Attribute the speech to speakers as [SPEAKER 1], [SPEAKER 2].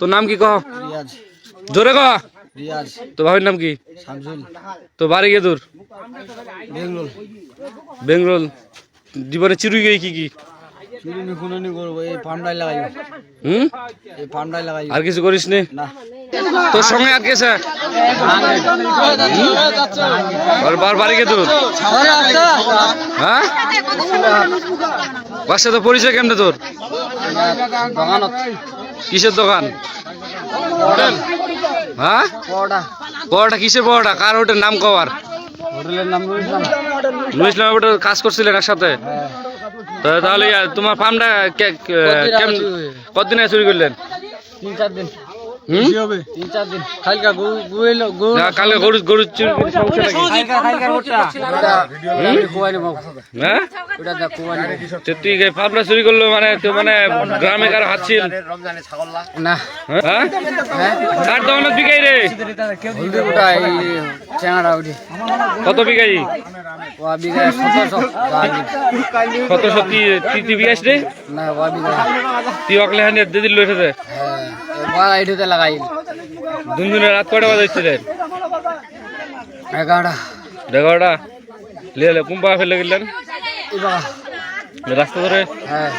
[SPEAKER 1] তোর নাম কি কহ?
[SPEAKER 2] রিয়াজ।
[SPEAKER 1] জোরে কহ।
[SPEAKER 2] রিয়াজ।
[SPEAKER 1] তো ভাবির নাম কি?
[SPEAKER 2] শামসুল।
[SPEAKER 1] তো বাড়ি গে তোর?
[SPEAKER 2] বেঙ্গলোর
[SPEAKER 1] বেঙ্গলোর জীবনে চিরুই গেই কি কি?
[SPEAKER 2] চুরি নিখুনি করব। এই ফার্মটাই লাগাইব।
[SPEAKER 1] হুম?
[SPEAKER 2] এই ফার্মটাই লাগাইব।
[SPEAKER 1] আর কিছু করিস নি?
[SPEAKER 2] না।
[SPEAKER 1] তোর সঙ্গে আর কেছে আর বার বাড়ি গে তোর? হ্যাঁ? বাসা তো পরিচয় কেমনে তোর? কিসের দোকান? হ্যাঁ? পরোটা। কিসের পরোটা? কার হোটেল নাম কবার?
[SPEAKER 2] হোটেলের নাম রয়েছিলাম
[SPEAKER 1] নুর ইসলাম ওটা কাজ করছিলেন একসাথে? তাহলে তোমার ফার্মটা কতদিন চুরি করলেন?
[SPEAKER 2] তিন চার দিন।
[SPEAKER 1] হুম?
[SPEAKER 2] তিন চার দিন। খালকা গু গুইল গু
[SPEAKER 1] না, কালকে গরু গরু চুরি করে সমস্যা নাকি
[SPEAKER 2] খালকা খালকা ওটা ওটা কুয়াই নেব।
[SPEAKER 1] হ্যাঁ চুরি করল মানে তো মানে গ্রামে কারও হাত ছিল?
[SPEAKER 2] না।
[SPEAKER 1] হ্যাঁ? বিকাই রে? কত বিকাই?
[SPEAKER 2] ওয়া বিঘা সতেরোশো
[SPEAKER 1] কত সত্যি? তুই তুই রে? তুই অকলে হানি দিদি লইছে
[SPEAKER 2] হ্যাঁ। ওয়া এইটুতে লাগাই।
[SPEAKER 1] দুন দিনে রাত কয়টা বাজাইছিলেন
[SPEAKER 2] এগারোটা।
[SPEAKER 1] এগারোটা? লিয়ে কুম্পা ফেলে গেলেন? রাস্তা ধরে?
[SPEAKER 2] হ্যাঁ।